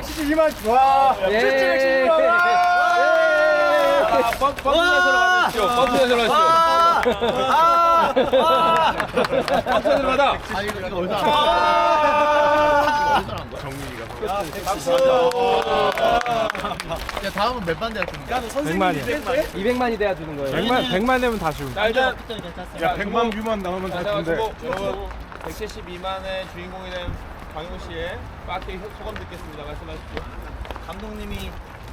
172만. 와. 예. 172만. 아, 번- 번트에서로 가주시죠. 번트에서로 가시죠. 번트에서로 가다. 야 다음은 몇 반대야 좀. 100만이야. 200만이 돼야 주는 거예요. 100만 100만 되면 다 주. 자, 일단 야 100만 뷰만 나오면 다 준대. 172만의 주인공이 된 강용 씨의 빠케 소감 듣겠습니다. 말씀하십시오. 감독님이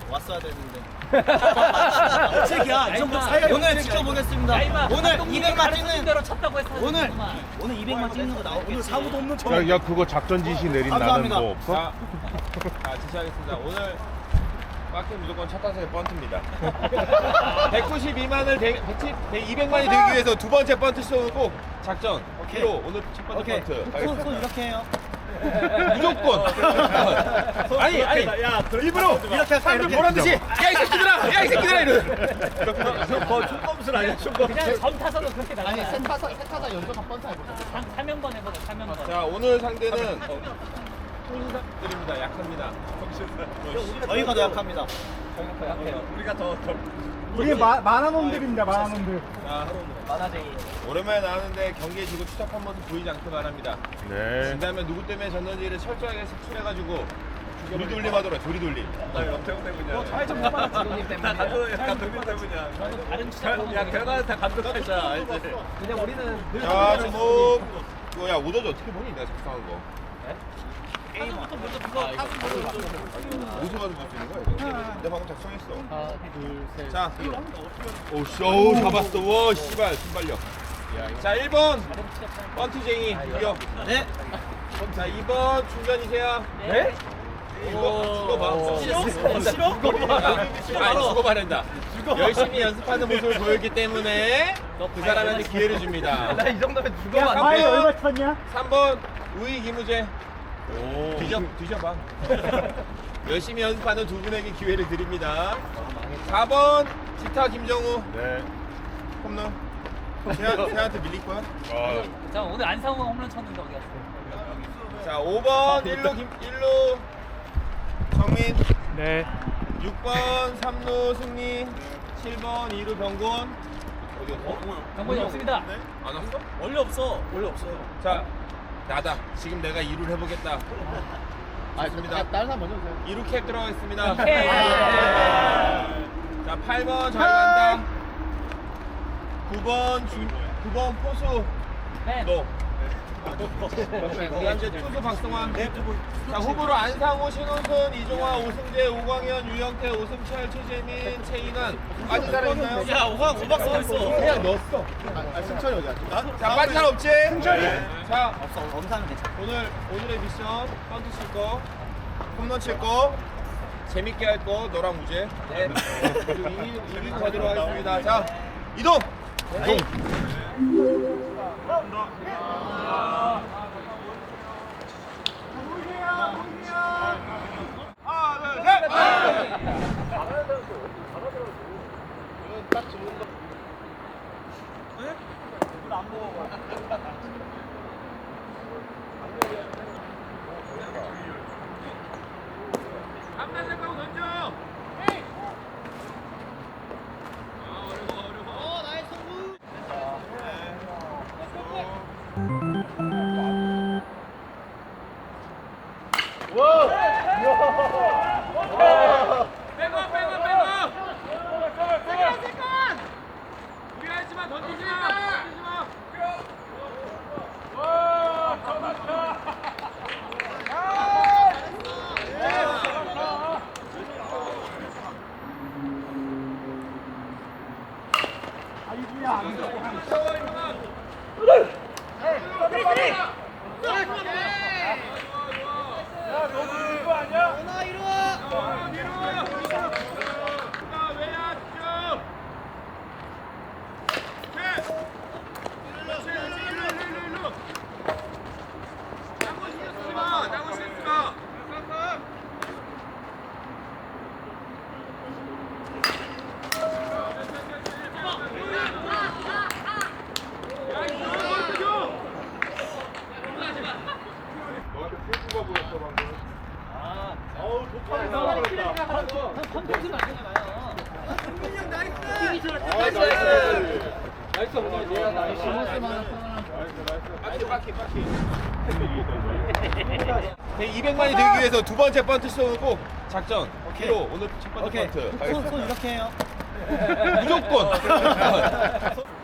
왔어야 되는데. 책이야. 이 정도 사이 오늘 지켜보겠습니다. 오늘 200만 찍는 대로 쳤다고 했어. 오늘 오늘 200만 찍는 거 나오겠지. 오늘 사고도 없는 척. 야, 야 그거 작전 지시 내린 나는 감사합니다. 뭐 없어? 자, 자 지시하겠습니다. 오늘 빠케 무조건 첫 타석에 번트입니다. 192만을 100, 200만이 되기 위해서 두 번째 번트 시도는 꼭 작전. 오케이. 오늘 첫 번째 오케이. 번트. 손. 손 이렇게 해요. 무조건. 아니 아니 일부러 이렇게 이렇게. 보란 듯이 야 이 새끼들아 야 이 새끼들아 이러. 총검술 아니야 총검. 그냥 전 타서도 그렇게 나가. 아니 세 타사 세 타사 연속 한번 해보자. 3연번 해보자. 3연번. 자 오늘 상대는 통신사들입니다. 약합니다. 저희가 더 약합니다. 우리가 더 더. 우리 마, 만한 놈들입니다. 만한 놈들. 자, 만화쟁이. 오랜만에 나왔는데 경기에 지고 추적한 모습 보이지 않기 바랍니다. 네. 진다면 누구 때문에 졌는지를 철저하게 색출해가지고 조리돌림 하더라 조리돌림. 나 영태형 때문이야. 차이점 잡아. 감독님 때문에. 감독님 때문이야. 저는 다른 보는 야 거. 결과는 다 감독 할자 알지? 그냥 우리는 늘 자 주목. 이거 야 오더지 어떻게 보니 내가 작성한 거. 타수부터 먼저 그거 타수 먼저. 어디서 가지고 볼수 있는 거야 이거? 내가 방금 작성했어. 하나, 둘, 셋. 자. 오씨 어우 잡았어. 와 씨발 순발력. 자 1번 번트쟁이 이겨. 네. 자 2번 충전이세요. 네? 이거 죽어봐. 싫어? 싫어? 아니 죽어봐낸다. 열심히 연습하는 모습을 보였기 때문에 그 사람한테 기회를 줍니다. 이 정도면 죽어봐. 아이 얼마 쳤냐? 3번 우익 이무재. 뒤져 뒤져봐. 열심히 연습하는 두 분에게 기회를 드립니다. 4번 기타 김정우 네. 홈런. 쟤한- 쟤한테 밀릴 거야? 아, 자 오늘 안상우가 홈런 쳤는데 어디 갔어? 자 5번 1루 김 1루 정민. 네. 6번 3루 승리. 7번 2루 병곤. 어디 갔어? 경고이 없습니다. 안 왔어? 원래 없어. 원래 없어요. 자 나다. 지금 내가 2루를 해보겠다. 좋습니다. 다른 사람 먼저. 2루 캡 들어가겠습니다. 오케이. 자 8번 잘 간다. 9번 주, 9번 포수 네. 너. 이제 투수 박성환. 자 후보로 안상호, 신원순, 이종화, 오승재, 오광현, 유영태, 오승철, 최재민, 최인환 빠진 사람 있나요? 야 오광 고박 써 있어. 그냥 넣었어. 아 승철이 어디야? 자 빠진 사람 없지? 승철이. 자 없어. 엄사하면 괜찮아. 오늘 오늘의 미션 번트 칠 거, 홈런 칠 거, 재밌게 할 거 너랑 무죄. 네. 그리고 이 이기고 가도록 하겠습니다. 자 이동. 이동. 200만이 되기 위해서 두 번째 번트 쏘고 작전 오케이로 오늘 첫 번째 오케이. 번트 손. 손 이렇게 해요. 무조건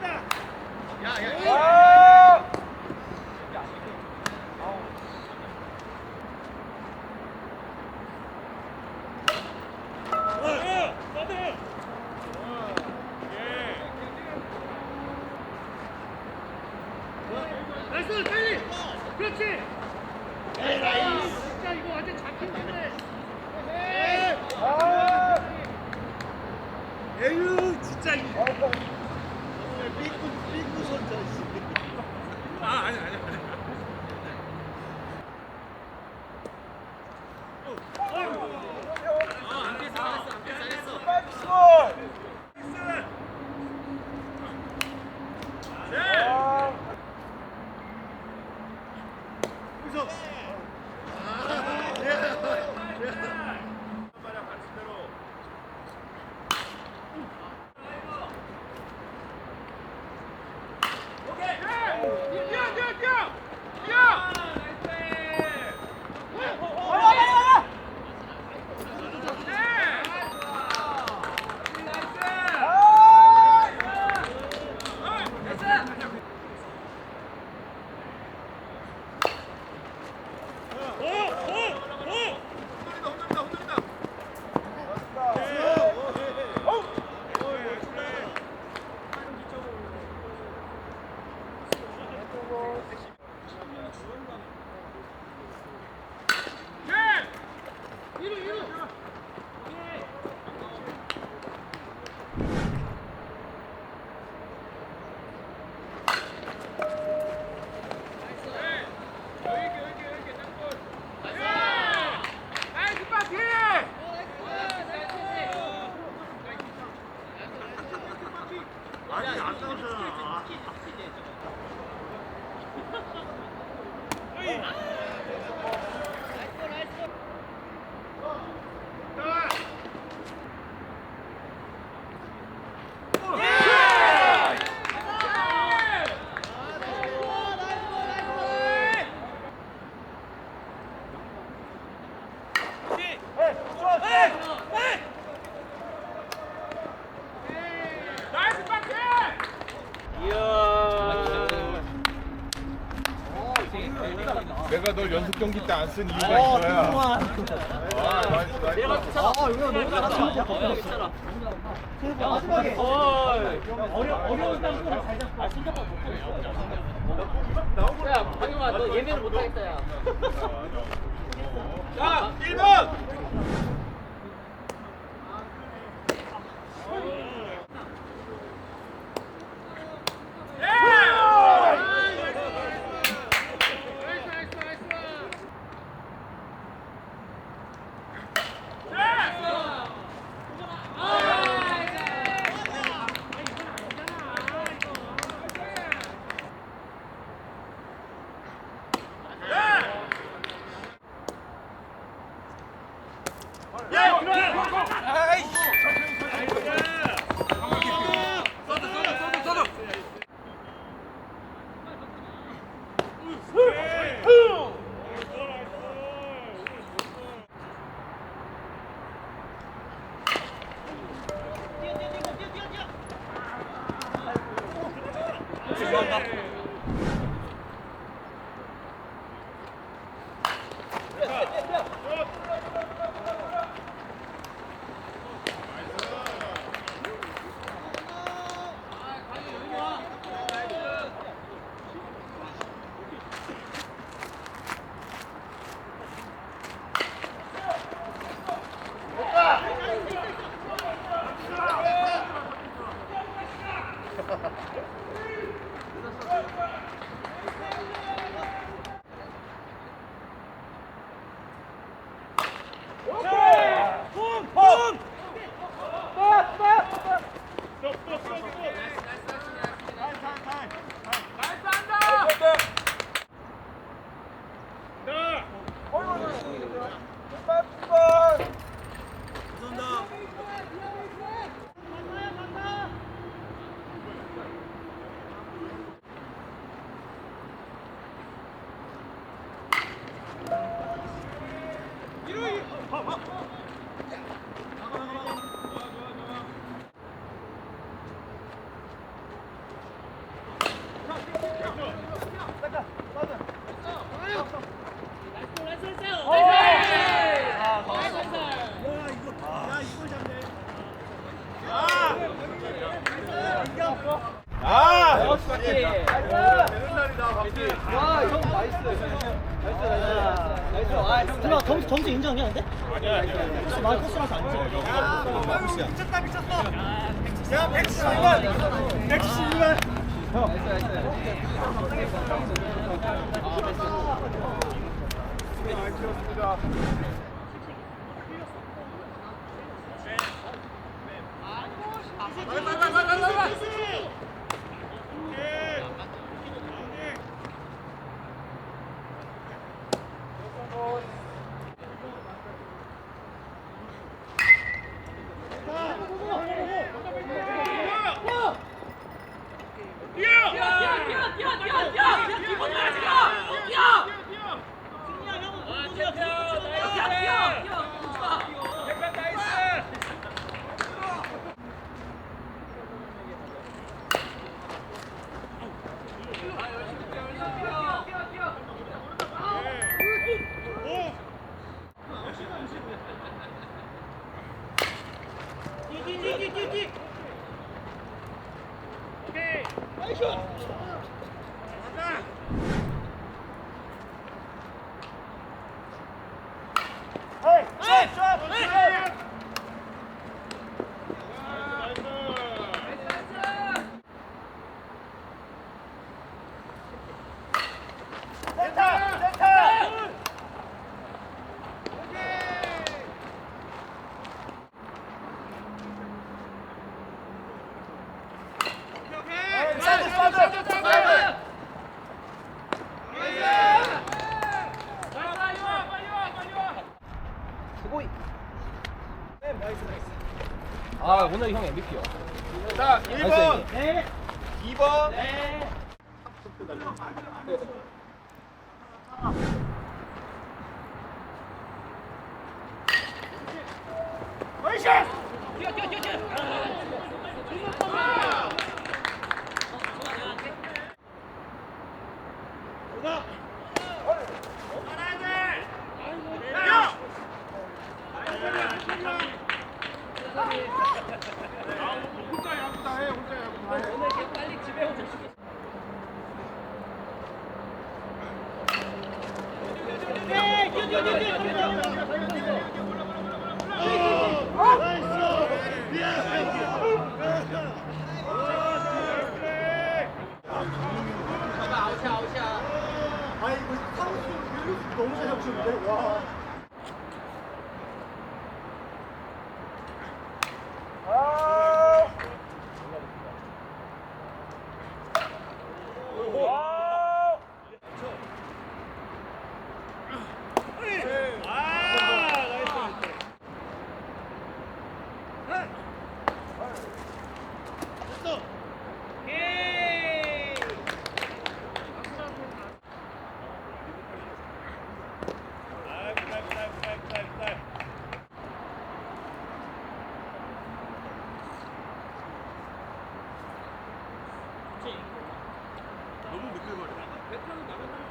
내 가널 연습 경기 때 안 쓴 이유가 어. 동안. 아, 나이스, 나이스. 내가 괜찮아. 아, 이거 너무 잘한다. 어, 괜찮아. 마지막에. 어려 어려운 땅콩을 잘 잡고. 아 진짜 못하겠어. 야 박영아 너 예매를 못하겠다 야. 자, 1번! 역시. 되는 날이다 박수. 와, 형 나이스. 나이스, 나이스. 아, 형 들어 점수 점수 인정이야 근데? 아니야 아니야. 코스 말 코스라서 안 인정. 미쳤다 미쳤어. 야 112만. 112만. 나이스, 나이스. 아, Good. 오늘 형 MVP요. 자 1번, 네. 2번. 아 이거 상수 너무 잘 잡으셨는데 와.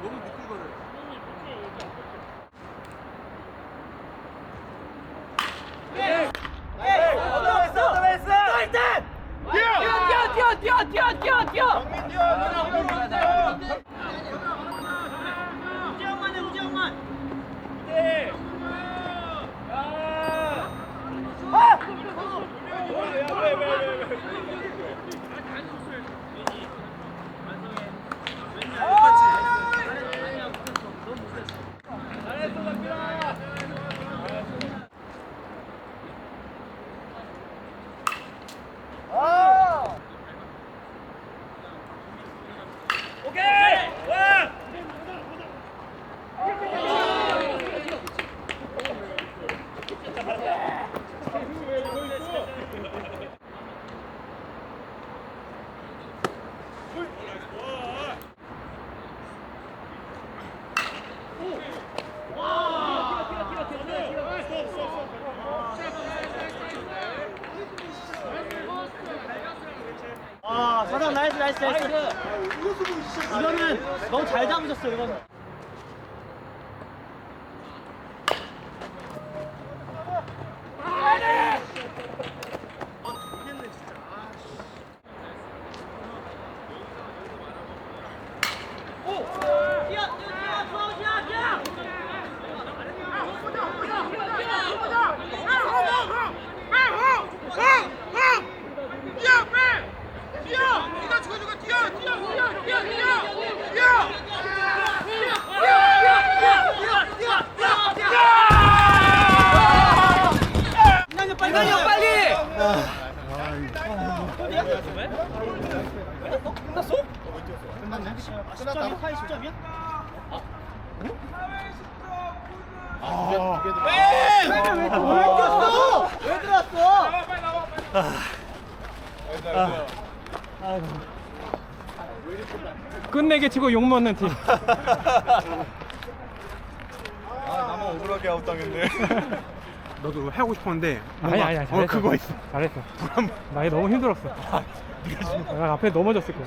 뛰어, 뛰어, 뛰어, 뛰어, 뛰어, 뛰어. 우지영만 해 우지영만. 아 사장 나이스 나이스 나이스. 이거는 너무 잘 잡으셨어 이거는. 끝났어? 끝났네. 끝났다. 끝났다. 파이 10점이야? 아, 왜 뛰었어? 왜 들어왔어? 끝내게 치고 욕 먹는 팀. 나만 억울하게 아웃 당했네. 너도 하고 싶었는데 아니 아니 아니. 어 잘했어. 그거 있어 잘했어. 나 너무 힘들었어. 나 앞에 넘어졌을 거야.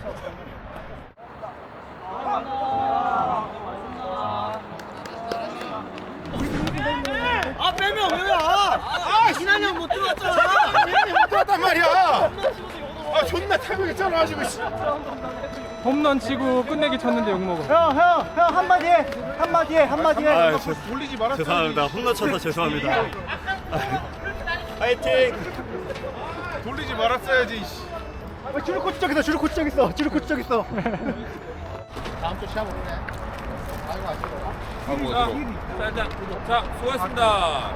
아 빼면 왜야? 아 신한이 형못 들어왔잖아. 못 들었단 말이야. 아 존나 탈북했잖아 지금. 씨. 홈런 치고 끝내기 쳤는데 욕 먹어. 형, 형, 형 한마디 해. 한마디 해. 한마디 해. 아, 저 돌리지 말았어. 죄송합니다 혼나쳐서 죄송합니다 파이팅. 돌리지 말았어야지. 씨. 어, 주루 코치 쪽 있어. 주루 코치 쪽 있어. 주루 코치 쪽 있어. 다음 주 시합 오네. 아이고 아쉬워. 자, 자, 자, 수고하셨습니다.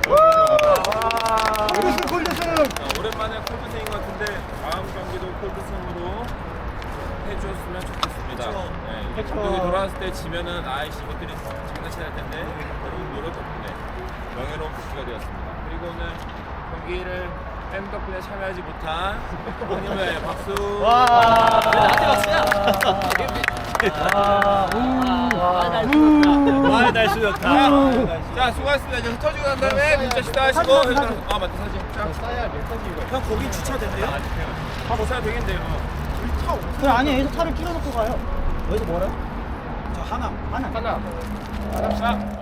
골드승 골드승. 자, 오랜만에 콜드승인 것 같은데 다음 경기도 콜드승으로 해주었으면 좋겠습니다. 네, 감독이 돌아왔을 때 지면은 아이씨 이것들이 장난치 할 텐데 여러분 노력 덕분에 명예로운 복귀가 되었습니다. 그리고 오늘 경기를 팬 덕분에 참여하지 못한 형님의 박수. 왜 나한테 박수야? 아날 쏘였다. 자, 수고하셨습니다. 이제 흩어지고 난 다음에 문자 시다 하시고 아 맞다 사진. 자, 형 거기 주차 된대요? 다 보셔야 되겠네요. 그 아니 여기서 차를 줄여놓고 가요. 여기서 뭐래요? 저 하나. 하나. 자,